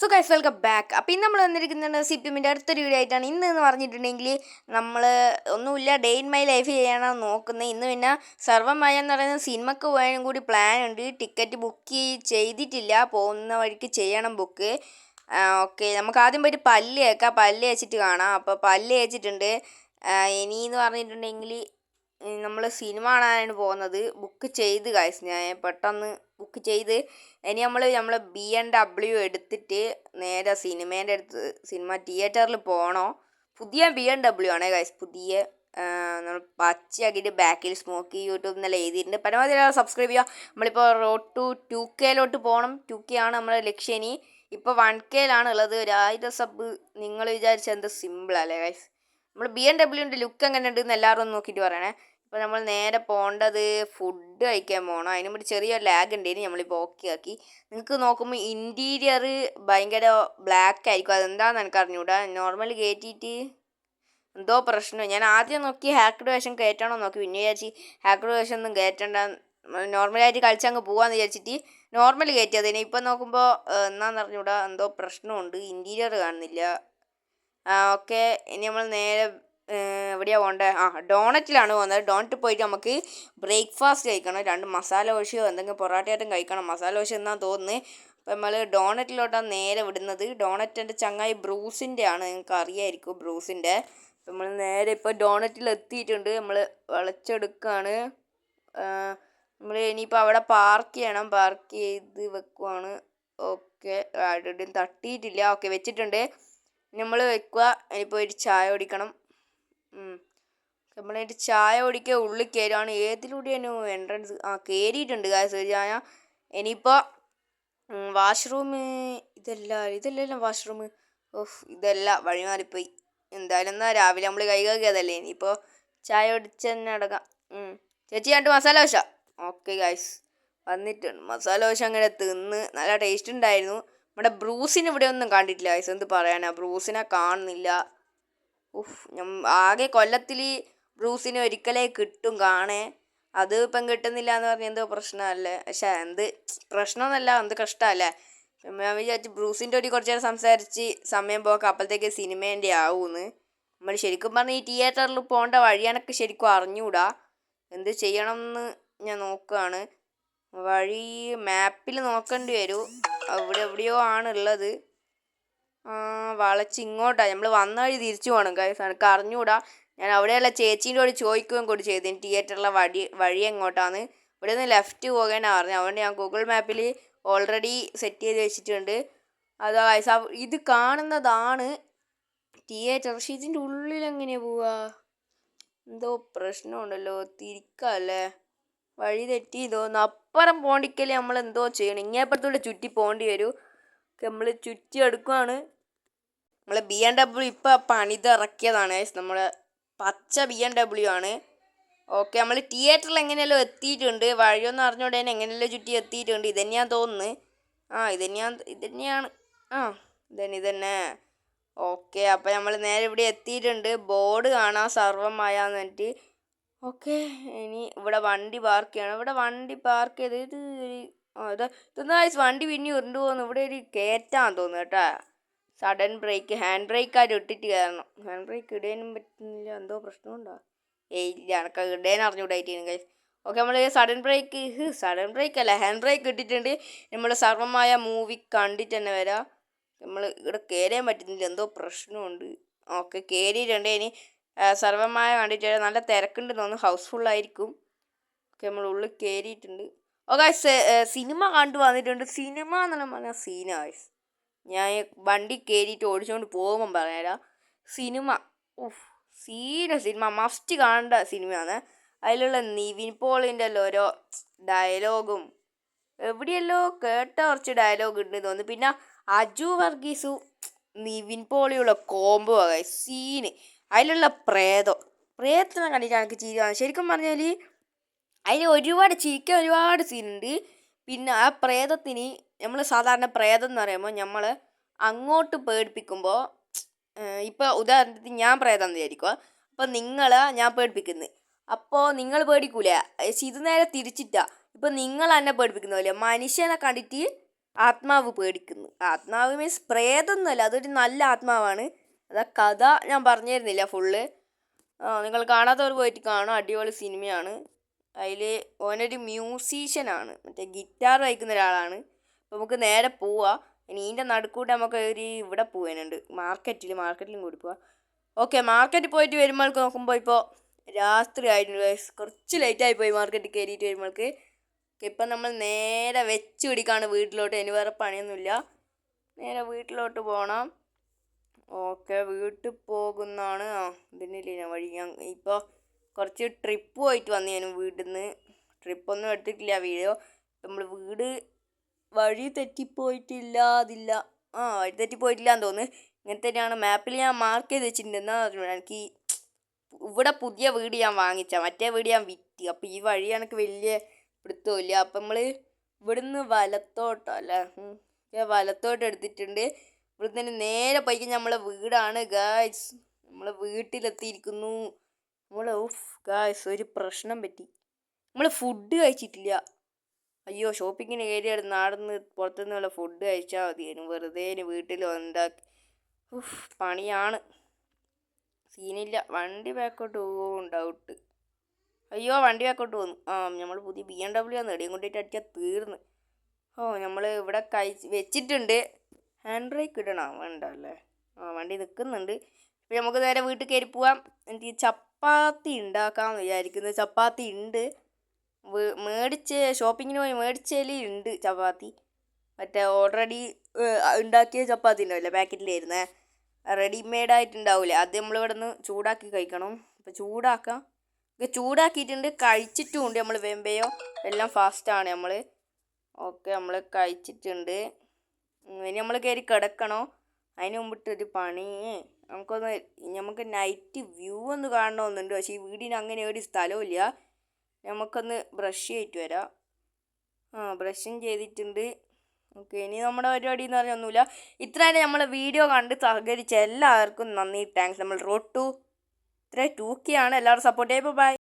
So guys welcome back അപ്പോൾ ഇന്ന് നമ്മൾ വന്നിരിക്കുന്നത് സി പി എമ്മിന്റെ അടുത്തൊരു വീഡിയോ ആയിട്ടാണ്. ഇന്ന് എന്ന് പറഞ്ഞിട്ടുണ്ടെങ്കിൽ നമ്മൾ ഒന്നുമില്ല ഡേ ഇൻ മൈ ലൈഫ് ചെയ്യാനാണ് നോക്കുന്നത്. ഇന്ന് പിന്നെ സർവമായ എന്ന് പറയുന്ന സിനിമക്ക് പോകാനും കൂടി പ്ലാൻ ഉണ്ട്. ടിക്കറ്റ് ബുക്ക് ചെയ്തിട്ടില്ല. പോകുന്ന വഴിക്ക് ചെയ്യണം ബുക്ക് ഓക്കെ നമുക്ക് ആദ്യം പോയിട്ട് പല്ല് കേൾക്കാം പല്ല് വെച്ചിട്ട് കാണാം. അപ്പോൾ പല്ല് വെച്ചിട്ടുണ്ട് ഇനി എന്ന് പറഞ്ഞിട്ടുണ്ടെങ്കിൽ നമ്മൾ സിനിമ കാണാനാണ് പോകുന്നത് ബുക്ക് ചെയ്ത് കാശ് ഞാൻ പെട്ടെന്ന് ബുക്ക് ചെയ്ത് ഇനി നമ്മൾ നമ്മൾ ബി എൻ ഡബ്ല്യു എടുത്തിട്ട് നേരെ സിനിമേന്റെ അടുത്ത് സിനിമ തിയേറ്ററിൽ പോകണോ പുതിയ ബി എൻ ഡബ്ല്യു ആണ് കാശ് പുതിയ നമ്മൾ പച്ചയാക്കിയിട്ട് ബാക്കിൽ സ്മോക്ക് യൂട്യൂബ് എന്നെല്ലാം എഴുതിയിട്ടുണ്ട്. പരമാവധി സബ്സ്ക്രൈബ് ചെയ്യുക. നമ്മളിപ്പോൾ റോഡ് ടു ടു കെയിലോട്ട് പോകണം ടു കെ ആണ് നമ്മുടെ ലക്ഷ്യം ഇനി. ഇപ്പോൾ വൺ കെയിലാണ് ഉള്ളത്. ഒരു ആയിരം സബ് നിങ്ങൾ വിചാരിച്ച എന്ത് സിമ്പിളല്ലേ ഗൈസ് നമ്മൾ ബി എൻ ഡബ്ല്യുവിന്റെ ലുക്ക് എങ്ങനെ ഉണ്ടെന്ന് എല്ലാവരും നോക്കിയിട്ട് പറയണേ. ഇപ്പോൾ നമ്മൾ നേരെ പോകേണ്ടത് ഫുഡ് കഴിക്കാൻ പോകണം അതിനും വേണ്ടി ചെറിയ ലാഗ് ഉണ്ടായിരുന്നു നമ്മളിപ്പോൾ ഓക്കെ ആക്കി. നിങ്ങൾക്ക് നോക്കുമ്പോൾ ഇന്റീരിയർ ഭയങ്കര ബ്ലാക്ക് ആയിരിക്കും. അതെന്താണെന്ന് എനിക്ക് അറിഞ്ഞൂടാ. നോർമൽ കയറ്റിയിട്ട് എന്തോ പ്രശ്നം. ഞാൻ ആദ്യം നോക്കി ഹാക്കഡ് വേഷം കയറ്റണോ നോക്കി. പിന്നെ വിചാരിച്ച് ഹാക്കഡ് വേഷം ഒന്നും കയറ്റണ്ട നോർമലായിട്ട് കളിച്ചങ്ങ് പോകാമെന്ന് വിചാരിച്ചിട്ട് നോർമൽ കയറ്റിയത് ഇപ്പം നോക്കുമ്പോൾ എന്നാന്ന് അറിഞ്ഞൂടാ. എന്തോ പ്രശ്നമുണ്ട്. ഇന്റീരിയർ കാണുന്നില്ല. ഓക്കെ ഇനി നമ്മൾ നേരെ എവിടെയാണ് പോകേണ്ടത് ആ ഡോണറ്റിലാണ് പോകുന്നത്. ഡോണറ്റ് പോയിട്ട് നമുക്ക് ബ്രേക്ക്ഫാസ്റ്റ് കഴിക്കണം. രണ്ട് മസാല ദോശയോ എന്തെങ്കിലും പൊറോട്ടയായിട്ടും കഴിക്കണം. മസാല ദോശ എന്നാണ് തോന്നുന്നത് അപ്പം നമ്മൾ ഡോണറ്റിലോട്ടാണ് നേരെ വിടുന്നത്. ഡോണറ്റിന്റെ ചങ്ങായി ബ്രൂസിന്റെ ആണ്. നിങ്ങൾക്ക് അറിയായിരിക്കും ബ്രൂസിന്റെ നമ്മൾ നേരെ ഇപ്പോൾ ഡോണറ്റിൽ എത്തിയിട്ടുണ്ട്. നമ്മൾ വളച്ചെടുക്കുകയാണ് നമ്മൾ ഇനിയിപ്പോൾ അവിടെ പാർക്ക് ചെയ്യണം. പാർക്ക് ചെയ്ത് വെക്കുവാണ്. ഓക്കെ. ആരുടെയും തട്ടിയിട്ടില്ല. ഓക്കെ വെച്ചിട്ടുണ്ട്. നമ്മൾ വെക്കുക ഇനിയിപ്പോൾ ഒരു ചായ കുടിക്കണം. നമ്മളതിന്റെ ചായ കുടിക്കുക ഉള്ളിൽ കയറുകയാണ് ഏതിലൂടെയാണ് എൻട്രൻസ് ആ കയറിയിട്ടുണ്ട് കാശ് ചായ. ഇനിയിപ്പോൾ വാഷ്റൂം ഇതല്ല ഇതല്ലല്ലോ വാഷ്റൂം ഓഫ് ഇതല്ല വഴി മാറിപ്പോയി എന്തായാലും എന്നാൽ രാവിലെ നമ്മൾ കൈ കാക്കിയതല്ലേ ഇനിയിപ്പോൾ ചായ കുടിച്ച് തന്നെ അടക്കാം ചേച്ചി രണ്ട് മസാല ദോശ. ഓക്കെ ഗൈസ് വന്നിട്ടുണ്ട്. മസാല ദോശ അങ്ങനെ തിന്ന് നല്ല ടേസ്റ്റ് ഉണ്ടായിരുന്നു. നമ്മുടെ ബ്രൂസിന് ഇവിടെ ഒന്നും കണ്ടിട്ടില്ല ഗൈസ് എന്ത് പറയാനാ? ബ്രൂസിനെ കാണുന്നില്ല. ഉഫ് ആകെ കൊല്ലത്തിൽ ബ്രൂസിന് ഒരിക്കലേ കിട്ടും കാണേ. അത് ഇപ്പം കിട്ടുന്നില്ല എന്ന് പറഞ്ഞാൽ എന്തോ പ്രശ്നമല്ലേ? പക്ഷേ എന്ത് പ്രശ്നമൊന്നുമല്ല എന്ത് കഷ്ടമല്ലേ? ഞാൻ വിചാരിച്ചു ബ്രൂസിന്റെ ഒരു കുറച്ച് നേരം സംസാരിച്ച് സമയം പോക്ക് അപ്പോഴത്തേക്ക് സിനിമേന്റെ ആവൂന്ന്. നമ്മൾ ശരിക്കും പറഞ്ഞാൽ ഈ തിയേറ്ററിൽ പോകേണ്ട വഴിയാനൊക്കെ ശരിക്കും അറിഞ്ഞൂടാ. എന്ത് ചെയ്യണം എന്ന് ഞാൻ നോക്കുകയാണ് വഴി മാപ്പിൽ നോക്കേണ്ടി വരും. അവിടെ എവിടെയോ ആണുള്ളത്. വളച്ച് ഇങ്ങോട്ടാണ് നമ്മൾ വന്ന വഴി തിരിച്ചു പോകണം ഗൈസ് എനിക്ക് അറിഞ്ഞുകൂടാ ഞാൻ അവിടെയുള്ള ചേച്ചീന്റെ കൂടെ ചോദിക്കുകയും കൂടി ചെയ്തു. തിയേറ്ററിലെ വഴി വഴി എങ്ങോട്ടാണ് ഇവിടെ നിന്ന് ലെഫ്റ്റ് പോകാനാണ് പറഞ്ഞത്. അതുകൊണ്ട് ഞാൻ ഗൂഗിൾ മാപ്പിൽ ഓൾറെഡി സെറ്റ് ചെയ്ത് വെച്ചിട്ടുണ്ട്. അത് ഗൈസ് ഇത് കാണുന്നതാണ് തിയേറ്റർ പക്ഷേ ഇതിന്റെ ഉള്ളിൽ എങ്ങനെയാണ് പോവുക എന്തോ പ്രശ്നമുണ്ടല്ലോ. തിരിക്കല്ലേ വഴി തെറ്റി തോന്നുന്നു. അപ്പുറം പോണ്ടിക്കൽ നമ്മൾ എന്തോ ചെയ്യണം. ഇങ്ങേപ്പുറത്തൂടെ ചുറ്റി പോകേണ്ടി വരും. നമ്മൾ ചുറ്റി എടുക്കുവാണ്. നമ്മൾ ബി എം ഡബ്ല്യു ഇപ്പോൾ പണിതിറക്കിയതാണ് നമ്മൾ പച്ച ബി എം ഡബ്ല്യു ആണ്. ഓക്കെ നമ്മൾ തിയേറ്ററിൽ എങ്ങനെയല്ലോ എത്തിയിട്ടുണ്ട്. വഴിയൊന്നും അറിഞ്ഞോടെ തന്നെ എങ്ങനെയല്ലോ ചുറ്റി എത്തിയിട്ടുണ്ട്. ഇതന്നെയാണ് തോന്നുന്നത് ആ ഇതന്നെയാ ഇതന്നെയാണ് ആ ഇതന്നെ ഇതന്നെ ഓക്കെ അപ്പോൾ നമ്മൾ നേരെ ഇവിടെ എത്തിയിട്ടുണ്ട്. ബോർഡ് കാണാം സർവമായാന്ന് പറഞ്ഞിട്ട്. ഓക്കെ ഇനി ഇവിടെ വണ്ടി പാർക്ക് ചെയ്യണം. ഇവിടെ വണ്ടി പാർക്ക് ചെയ്ത് ഇത് ആ വണ്ടി പിന്നെ ഉരുണ്ടു പോകുന്നു ഇവിടെ ഒരു കയറ്റാന്ന് തോന്നുന്നു കേട്ടോ. സഡൻ ബ്രേക്ക് ഹാൻഡ് ബ്രേക്ക് ആരും ഇട്ടിട്ട് കയറണം. ഹാൻഡ് ബ്രേക്ക് ഇടാനും പറ്റുന്നില്ല. എന്തോ പ്രശ്നമുണ്ടോ ഏയ് ഇല്ല. എനക്ക് ഇടേന്ന് അറിഞ്ഞുകൂടായിട്ട് ഗൈസ് ഓക്കെ നമ്മൾ സഡൻ ബ്രേക്ക് സഡൻ ബ്രേക്ക് അല്ല. ഹാൻഡ് ബ്രേക്ക് ഇട്ടിട്ടുണ്ട്. നമ്മൾ സർവമായ മൂവി കണ്ടിട്ട് തന്നെ വരാം. നമ്മൾ ഇവിടെ കയറാൻ പറ്റുന്നില്ല. എന്തോ പ്രശ്നമുണ്ട് ഓക്കെ കയറിയിട്ടുണ്ട്. ഇനി സർവമായ കണ്ടിട്ട് നല്ല തിരക്കുണ്ട് തോന്നുന്നു. ഹൗസ്ഫുള്ളായിരിക്കും ഓക്കെ നമ്മൾ ഉള്ളിൽ കയറിയിട്ടുണ്ട്. ഓക്കെ സിനിമ കണ്ടു വന്നിട്ടുണ്ട്. സിനിമ എന്നുള്ള പറഞ്ഞാൽ സീന ഗൈസ് ഞാൻ വണ്ടി കയറിയിട്ട് ഓടിച്ചുകൊണ്ട് പോകുമ്പം പറഞ്ഞുതരാം സിനിമ ഉഫ് സീന സിനിമ മസ്റ്റ് കാണേണ്ട സിനിമയാണ് അതിലുള്ള നിവിൻ പോളിന്റെ ഓരോ ഡയലോഗും എവിടെയല്ലോ കേട്ട കുറച്ച് ഡയലോഗ് ഉണ്ട് തോന്നുന്നു. പിന്നെ അജു വർഗീസു നിവിൻ പോളിയുള്ള കോംബോ സീന് അതിലുള്ള പ്രേതം. പ്രേതത്തിനെ കണ്ടിട്ട് എനിക്ക് ചിരി ശരിക്കും പറഞ്ഞാൽ അതിൽ ഒരുപാട് ചിരിക്കാൻ ഒരുപാട് സീനുണ്ട്. പിന്നെ ആ പ്രേതത്തിന് നമ്മൾ സാധാരണ പ്രേതം എന്ന് പറയുമ്പോൾ നമ്മൾ അങ്ങോട്ട് പേടിപ്പിക്കുമ്പോൾ ഇപ്പോൾ ഉദാഹരണത്തിന് ഞാൻ പ്രേതം വിചാരിക്കുക അപ്പോൾ നിങ്ങൾ ഞാൻ പേടിപ്പിക്കുന്നത് അപ്പോൾ നിങ്ങൾ പേടിക്കൂല. ഇത് നേരെ തിരിച്ചിട്ടാ. ഇപ്പം നിങ്ങൾ എന്നെ പേടിപ്പിക്കുന്ന പോലെ മനുഷ്യനെ കണ്ടിട്ട് ആത്മാവ് പേടിക്കുന്നു. ആത്മാവ് മീൻസ് പ്രേതൊന്നുമല്ല അതൊരു നല്ല ആത്മാവാണ്. അതാ കഥ ഞാൻ പറഞ്ഞു തരുന്നില്ല ഫുള്ള് നിങ്ങൾ കാണാത്തവർ പോയിട്ട് കാണും. അടിപൊളി സിനിമയാണ് അതിൽ ഓനൊരു മ്യൂസീഷ്യനാണ്. മറ്റേ ഗിറ്റാർ വായിക്കുന്ന ഒരാളാണ്. അപ്പോൾ നമുക്ക് നേരെ പോവാം. ഇനി ഇതിന്റെ നടുക്കൂട്ട് നമുക്ക് ഒരു ഇവിടെ പോകാനുണ്ട് മാർക്കറ്റിൽ മാർക്കറ്റിലും കൂടി പോവാം. ഓക്കെ മാർക്കറ്റിൽ പോയിട്ട് വരുമ്പോൾക്ക് നോക്കുമ്പോൾ ഇപ്പോൾ രാത്രി ആയിട്ടുണ്ട്. കുറച്ച് ലേറ്റായി പോയി മാർക്കറ്റിൽ കയറിയിട്ട് വരുമ്പോൾക്ക്. ഇപ്പം നമ്മൾ നേരെ വെച്ച് പിടിക്കാണ് വീട്ടിലോട്ട്. ഇനി വേറെ പണിയൊന്നുമില്ല. നേരെ വീട്ടിലോട്ട് പോകണം ഓക്കെ വീട്ടിൽ പോകുന്നതാണ്. ആ ഇതിനില്ല വഴി. ഞാൻ ഇപ്പോൾ കുറച്ച് ട്രിപ്പ് പോയിട്ട് വന്നു ഞാൻ വീട്ടിൽ നിന്ന് ട്രിപ്പൊന്നും എടുത്തിട്ടില്ല. വീഡിയോ നമ്മൾ വീട് വഴി തെറ്റിപ്പോയിട്ടില്ല അതില്ല. ആ വഴി തെറ്റിപ്പോയിട്ടില്ല എന്ന് തോന്നുന്നു. ഇങ്ങനെ തന്നെയാണ്. മാപ്പിൽ ഞാൻ മാർക്ക് ചെയ്ത് വെച്ചിട്ടുണ്ട് എന്നാ എനിക്ക് ഇവിടെ പുതിയ വീട് ഞാൻ വാങ്ങിച്ച മറ്റേ വീട് ഞാൻ വിറ്റ്. അപ്പോൾ ഈ വഴി എനിക്ക് വലിയ പിടുത്തമില്ല അപ്പം നമ്മൾ ഇവിടുന്ന് വലത്തോട്ടല്ലേ അല്ല വലത്തോട്ട് എടുത്തിട്ടുണ്ട്. ഇവിടുന്ന് തന്നെ നേരെ പോയിക്കഴിഞ്ഞാൽ നമ്മളെ വീടാണ് ഗായ്സ് നമ്മളെ വീട്ടിലെത്തിയിരിക്കുന്നു. നമ്മൾ ഓഫ് ഗായ്സ് ഒരു പ്രശ്നം പറ്റി. നമ്മൾ ഫുഡ് കഴിച്ചിട്ടില്ല. അയ്യോ ഷോപ്പിങ്ങിന് കയറിയാൽ നടന്ന് പുറത്തുനിന്നുള്ള ഫുഡ് കഴിച്ചാൽ മതിയായിരുന്നു വെറുതെ വീട്ടിൽ ഉണ്ടാക്കി ഉഫ് പണിയാണ്. സീനില്ല വണ്ടി ബാക്കോട്ട് പോകും ഡൗട്ട് അയ്യോ വണ്ടി ബാക്കോട്ട് പോന്നു ആ നമ്മൾ പുതിയ ബി എം ഡബ്ല്യു ആണ് എടിയും കൊണ്ടിട്ട് അടിച്ചാൽ തീർന്ന്. ഓ നമ്മൾ ഇവിടെ കഴിച്ച് വെച്ചിട്ടുണ്ട്. ഹാൻഡ് ബ്രേക്ക് ഇടണം. വേണ്ട അല്ലേ? ആ വണ്ടി നിൽക്കുന്നുണ്ട് ഇപ്പം നമുക്ക് നേരെ വീട്ടിൽ കയറി പോവാം. എനിക്ക് ചപ്പാത്തി ഉണ്ടാക്കാമെന്ന് വിചാരിക്കുന്നത് ചപ്പാത്തി ഉണ്ട് മേടിച്ച് ഷോപ്പിങ്ങിന് പോയി മേടിച്ചതിൽ ഉണ്ട് ചപ്പാത്തി. മറ്റേ ഓൾറെഡി ഉണ്ടാക്കിയ ചപ്പാത്തി ഉണ്ടാവില്ല പാക്കറ്റിൽ വരുന്നത് റെഡിമെയ്ഡ് ആയിട്ടുണ്ടാവില്ലേ അത് നമ്മളിവിടെ നിന്ന് ചൂടാക്കി കഴിക്കണം. അപ്പോൾ ചൂടാക്കാം. ഇത് ചൂടാക്കിയിട്ടുണ്ട് കഴിച്ചിട്ടുമുണ്ട് നമ്മൾ വെമ്പയോ എല്ലാം ഫാസ്റ്റാണ് നമ്മൾ ഓക്കെ നമ്മൾ കഴിച്ചിട്ടുണ്ട്. ഇനി നമ്മൾ കയറി കിടക്കണോ. അതിന് മുമ്പിട്ടൊരു പണി. നമുക്കൊന്ന് നമുക്ക് നൈറ്റ് വ്യൂ ഒന്ന് കാണണമെന്നുണ്ട്. പക്ഷേ ഈ വീടിന് അങ്ങനെ ഒരു സ്ഥലമില്ല നമുക്കൊന്ന് ബ്രഷ് ചെയ്തിട്ട് വരാം. ആ ബ്രഷും ചെയ്തിട്ടുണ്ട്. ഓക്കെ ഇനി നമ്മുടെ പരിപാടി എന്ന് പറഞ്ഞാൽ ഒന്നുമില്ല. ഇത്രയും നമ്മളെ വീഡിയോ കണ്ട് സഹകരിച്ച എല്ലാവർക്കും നന്ദി. താങ്ക്സ് നമ്മൾ റോഡ് ടു ഇത്ര ടൂക്കിയാണ് എല്ലാവരും സപ്പോർട്ട് ചെയ്യുമ്പോൾ ബൈ